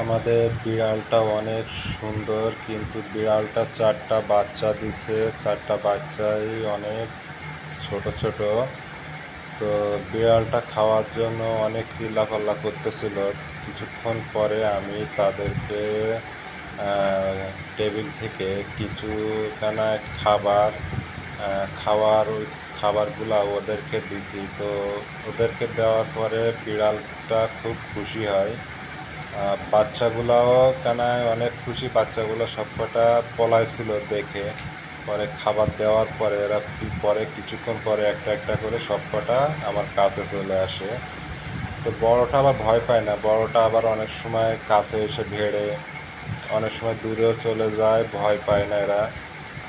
আমাদের বিড়ালটা অনেক সুন্দর, কিন্তু বিড়ালটা চারটা বাচ্চা দিছে। চারটা বাচ্চাই অনেক ছোট ছোট। তো বিড়ালটা খাওয়ার জন্য অনেক চিল্লাপাল্লা করতেছিল। কিছুক্ষণ পরে আমি তাদেরকে টেবিল থেকে কিছু খানা খাবার খাওয়ার ওই খাবারগুলা ওদেরকে দিছি। তো ওদেরকে দেওয়ার পরে বিড়ালটা খুব খুশি হয়। বাচ্চাগুলাও কানায় অনেক খুশি। বাচ্চাগুলো সবকটা পলাইছিল দেখে। পরে খাবার দেওয়ার পরে এরা পরে, কিছুক্ষণ পরে একটা একটা করে সবকটা আমার কাছে চলে আসে। তো বড়টা আবার ভয় পায় না। বড়টা আবার অনেক সময় কাছে এসে ভেড়ে। অনেক সময় দূরেও চলে যায়, ভয় পায় না এরা।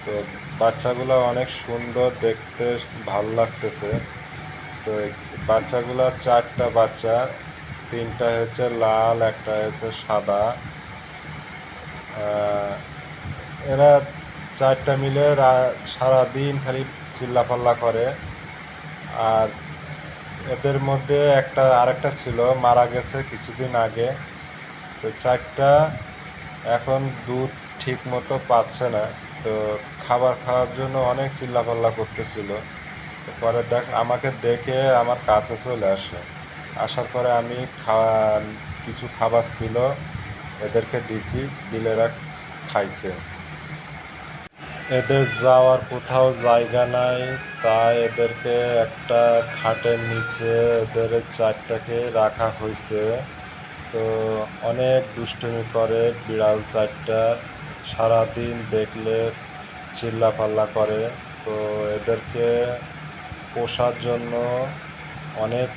তো বাচ্চাগুলো অনেক সুন্দর দেখতে, ভালো লাগতেছে। তো বাচ্চাগুলো চারটা বাচ্চা তিনটা হচ্ছে লাল, একটা হচ্ছে সাদা। এরা চারটা মিলে সারাদিন খালি চিল্লাপাল্লা করে। আর এদের মধ্যে একটা, আরেকটা ছিল, মারা গেছে কিছুদিন আগে। তো চারটা এখন দুধ ঠিক মতো পাচ্ছে না। তো খাবার খাওয়ার জন্য অনেক চিল্লাপাল্লা করতেছিল। পরে দেখ, আমাকে দেখে আমার কাছে চলে আসে। আসার পরে আমি খাওয়া, কিছু খাবার ছিল, এদেরকে দিছি দিলে খাইছে। এদের যাওয়ার কোথাও জায়গা নাই, তাই এদেরকে একটা খাটের নিচে এদের চারটাকে রাখা হয়েছে তো অনেক দুষ্টুমি করে বিড়াল চারটা, সারাদিন দেখলে চিল্লাপাল্লা করে। তো এদেরকে পোষার জন্য অনেক